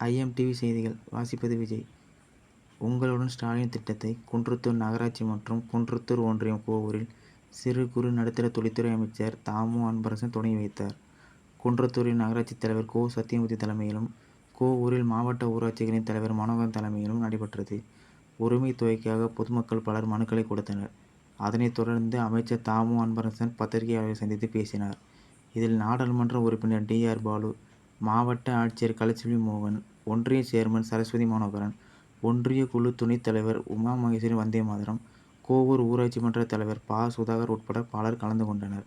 IMDb செய்திகள் வாசிப்பது விஜய் உங்களுடன் ஸ்டாலின் திட்டத்தை குன்றத்தூர் நகராட்சி மற்றும் குன்றத்தூர் ஒன்றியம் கோவூரில் சிறு குறு நடுத்தர தொழில்துறை அமைச்சர் தாமு அன்பரசன் தொடங்கி வைத்தார். குன்றத்தூரின் நகராட்சி தலைவர் கோ. சத்தியமூர்த்தி தலைமையிலும், கோவூரில் மாவட்ட ஊராட்சிகளின் தலைவர் மனோகரன் தலைமையிலும் நடைபெற்றது. உரிமை தொகைக்காக பொதுமக்கள் பலர் மனுக்களை கொடுத்தனர். அதனைத் தொடர்ந்து அமைச்சர் தாமு அன்பரசன் பத்திரிகையாளர்களை சந்தித்து பேசினார். இதில் நாடாளுமன்ற உறுப்பினர் டி. ஆர். பாலு, மாவட்ட ஆட்சியர் கலைச்செல்வி மோகன், ஒன்றிய சேர்மன் சரஸ்வதி மனோகரன், ஒன்றிய குழு துணைத் தலைவர் உமா மகேஸ்வரி வந்தேமாதரம், கோவூர் ஊராட்சி மன்ற தலைவர் பா சுதாகர் உட்பட பலர் கலந்து கொண்டனர்.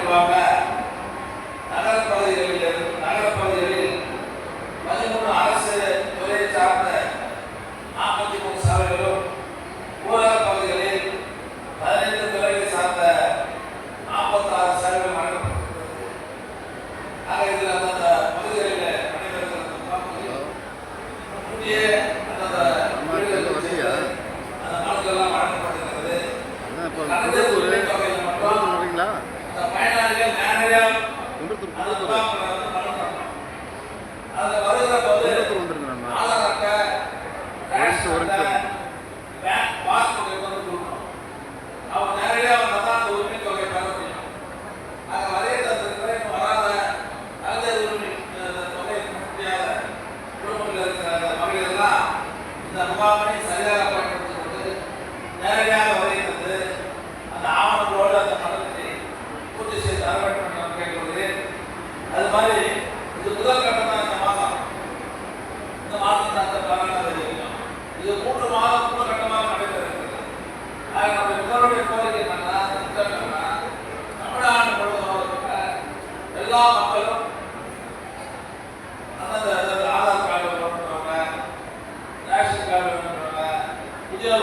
உங்களுடன் ஸ்டாலின் அட்டை, ஒரு நிமிஷம், ஒரு நிமிஷம். மக்களுடைய கோரிக்கை என்னன்னா திட்டம் எல்லா மக்களும் அந்தந்த அந்தந்த ஆதார் கார்டு வேணுன்றவங்க ரேஷன் கார்டு வேணுன்றவங்க புதிய